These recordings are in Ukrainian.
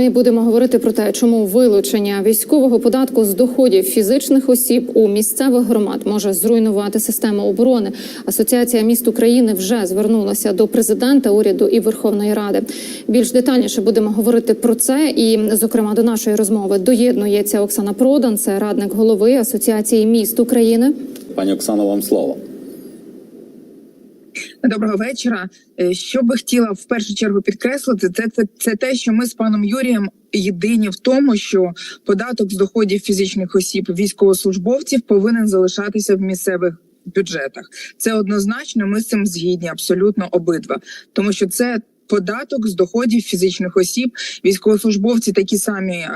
Ми будемо говорити про те, чому вилучення військового податку з доходів фізичних осіб у місцевих громад може зруйнувати систему оборони. Асоціація міст України вже звернулася до президента, уряду і Верховної Ради. Більш детальніше будемо говорити про це. І, зокрема, до нашої розмови доєднується Оксана Продан, це радник голови Асоціації міст України. Пані Оксано, вам слово. Доброго вечора. Е, Що би хотіла в першу чергу підкреслити, це, це, це те, що ми з паном Юрієм єдині в тому, що податок з доходів фізичних осіб військовослужбовців повинен залишатися в місцевих бюджетах. Це однозначно. Ми з цим згідні, абсолютно обидва, тому що це. Податок з доходів фізичних осіб, військовослужбовці такі самі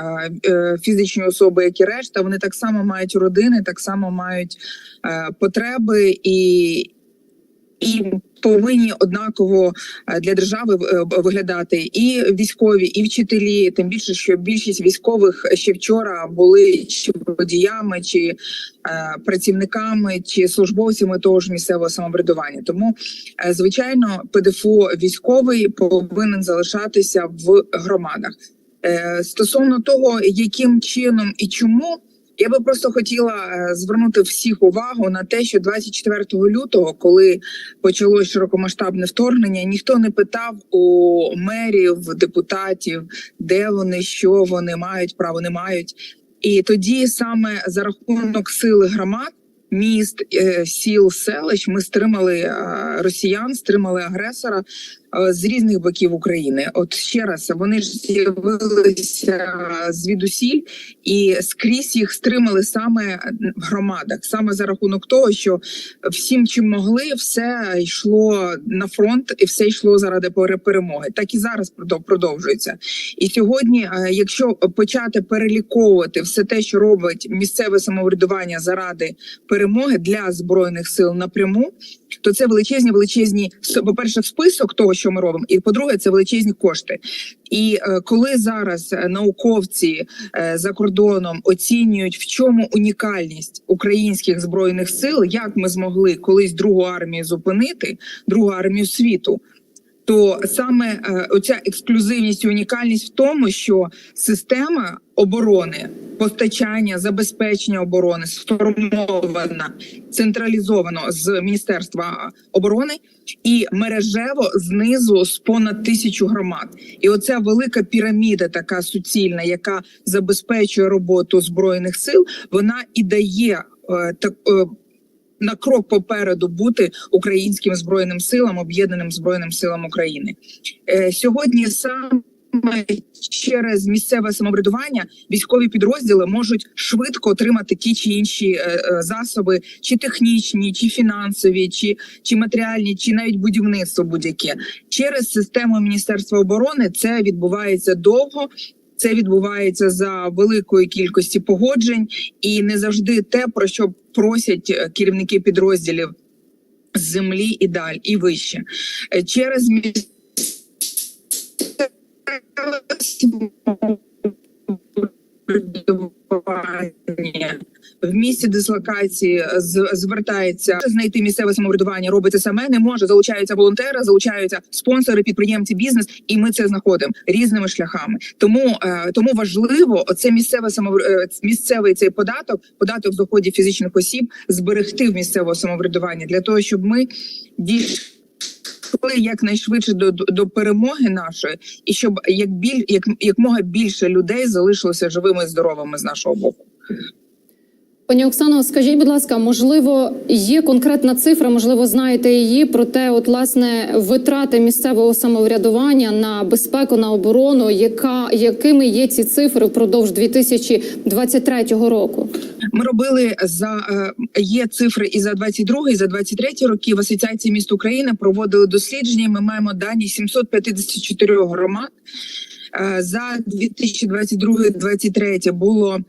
е, фізичні особи, як і решта. Вони так само мають родини, так само мають е, потреби і, і повинні однаково е, для держави е, виглядати і військові, і вчителі. Тим більше, що більшість військових ще вчора були чи водіями, чи е, працівниками, чи службовцями того ж місцевого самоврядування. Тому, е, звичайно, ПДФО військовий повинен залишатися в громадах. Е, Стосовно того, яким чином і чому. Я би просто хотіла е, звернути всіх увагу на те, що 24 лютого, коли почалось широкомасштабне вторгнення, ніхто не питав у мерів, депутатів, де вони, що вони мають, право не мають. І тоді саме за рахунок сили громад, міст, е, сіл, селищ, ми стримали е, росіян, стримали агресора з різних боків України. От ще раз вони ж з'явилися звідусіль і скрізь їх стримали саме в громадах, саме за рахунок того, що всім, чим могли, все йшло на фронт, і все йшло заради пере- перемоги. Так і зараз продов- продовжується. І сьогодні, е, якщо почати переліковувати все те, що робить місцеве самоврядування заради перемоги для збройних сил напряму, то це величезні, величезні с- по-перше, список того, що ми робимо, і по-друге, це величезні кошти. І е, коли зараз е, науковці е, за кордоном оцінюють, в чому унікальність українських збройних сил, як ми змогли колись другу армію зупинити, другу армію світу. То саме е, оця ексклюзивність і унікальність в тому, що система оборони, постачання, забезпечення оборони сформована централізовано з міністерства оборони і мережево знизу з понад тисячу громад. І оця велика піраміда, така суцільна, яка забезпечує роботу збройних сил, вона і дає е, так. е, на крок попереду бути українським збройним силам, об'єднаним збройним силам України е, сьогодні. Саме через місцеве самоврядування військові підрозділи можуть швидко отримати ті чи інші е, е, засоби, чи технічні, чи фінансові, чи, чи матеріальні, чи навіть будівництво будь-яке через систему Міністерства оборони. Це відбувається довго. Це відбувається за великої кількості погоджень, і не завжди те, про що просять е, керівники підрозділів з землі і далі, і вище через самоврядування в місці дислокації звертається знайти місцеве самоврядування, робить це саме не може. Залучаються волонтери, залучаються спонсори, підприємці, бізнес, і ми це знаходимо різними шляхами. Тому е, тому важливо оце місцеве самовр... е, місцевий цей податок, податок доходів фізичних осіб, зберегти в місцевого самоврядування для того, щоб ми дійшли якнайшвидше до, до, перемоги нашої, і щоб як біль як якмога більше людей залишилося живими і здоровими з нашого боку. Пані Оксано, скажіть, будь ласка, можливо, є конкретна цифра, можливо, знаєте її про те, от власне витрати місцевого самоврядування на безпеку на оборону, яка якими є ці цифри впродовж 2023 року? Ми робили за е, є цифри і за 22, і за 23 роки в асоціації міст України проводили дослідження. Ми маємо дані 754 громад. Е, За 2022-2023 було е,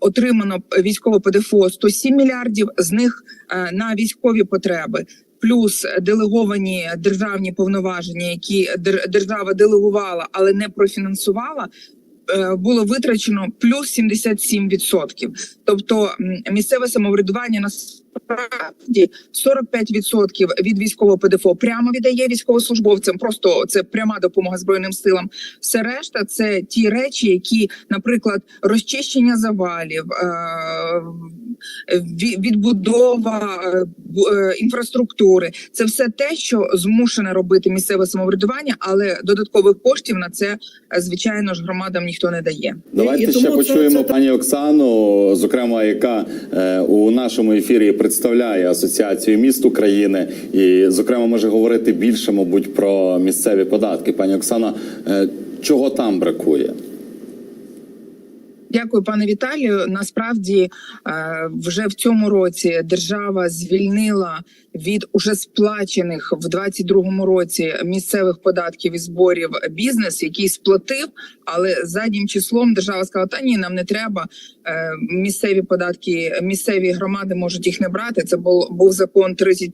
отримано військове ПДФО 107 мільярдів. З них е, на військові потреби. Плюс делеговані державні повноваження, які дер- держава делегувала, але не профінансувала, було витрачено плюс 77%. Тобто місцеве самоврядування нас насправді 45% від військового ПДФО прямо віддає військовослужбовцям. Просто це пряма допомога збройним силам. Все решта це ті речі, які, наприклад, розчищення завалів, е, відбудова е, е, інфраструктури. Це все те, що змушене робити місцеве самоврядування, але додаткових коштів на це е, звичайно ж громадам ніхто не дає. Давайте І ще почуємо це- пані Оксану, зокрема, яка у нашому ефірі представляє асоціацію міст України, і зокрема може говорити більше, мабуть, про місцеві податки. Пані Оксана, чого там бракує? Дякую, пане Віталію. Насправді е, вже в цьому році держава звільнила від уже сплачених в 22-му році місцевих податків і зборів бізнес, який сплатив, але заднім числом держава сказала: та ні, нам не треба. Е, Місцеві податки, місцеві громади можуть їх не брати. Це був був закон 30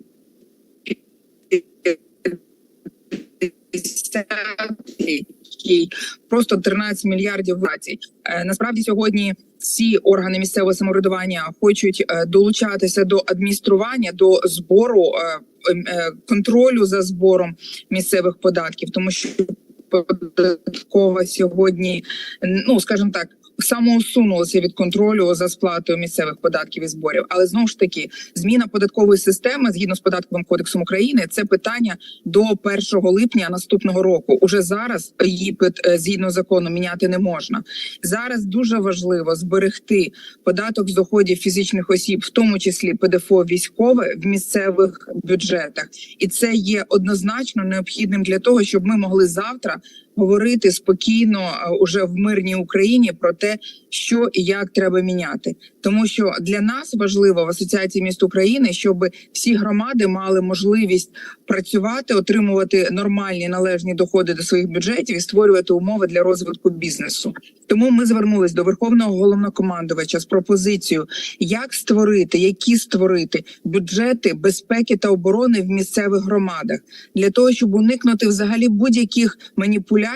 який просто 13 мільярдів врацій. Е, Насправді сьогодні всі органи місцевого самоврядування хочуть е, долучатися до адміністрування, до збору е, ем, контролю за збором місцевих податків, тому що податкова сьогодні, ну скажімо так. Самоусунулася від контролю за сплатою місцевих податків і зборів, але знову ж таки зміна податкової системи згідно з податковим кодексом України це питання до 1 липня наступного року. Уже зараз її е, згідно закону міняти не можна. Зараз дуже важливо зберегти податок з доходів фізичних осіб, в тому числі ПДФО військове в місцевих бюджетах, і це є однозначно необхідним для того, щоб ми могли завтра говорити спокійно е, уже в мирній Україні про те, що і як треба міняти, тому що для нас важливо в асоціації міст України, щоб всі громади мали можливість працювати, отримувати нормальні належні доходи до своїх бюджетів і створювати умови для розвитку бізнесу. Тому ми звернулись до верховного головнокомандувача з пропозицією, як створити, які створити бюджети безпеки та оборони в місцевих громадах для того, щоб уникнути взагалі будь-яких маніпуляцій,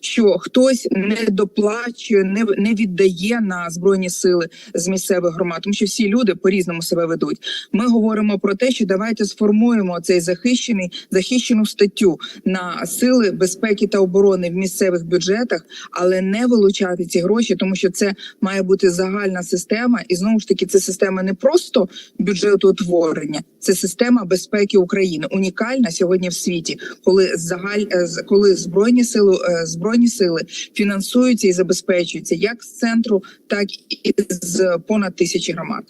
що хтось не доплачує, не, не віддає на збройні сили з місцевих громад, тому що всі люди по різному себе ведуть. Ми говоримо про те, що давайте сформуємо цей захищений захищену статтю на сили безпеки та оборони в місцевих бюджетах, але не вилучати ці гроші, тому що це має бути загальна система, і знову ж таки, це система не просто бюджетоутворення, це система безпеки України, унікальна сьогодні в світі, коли загаль е, коли збройні сили е, збройні сили фінансуються і забезпечуються як з центру, так і з понад тисячі громад.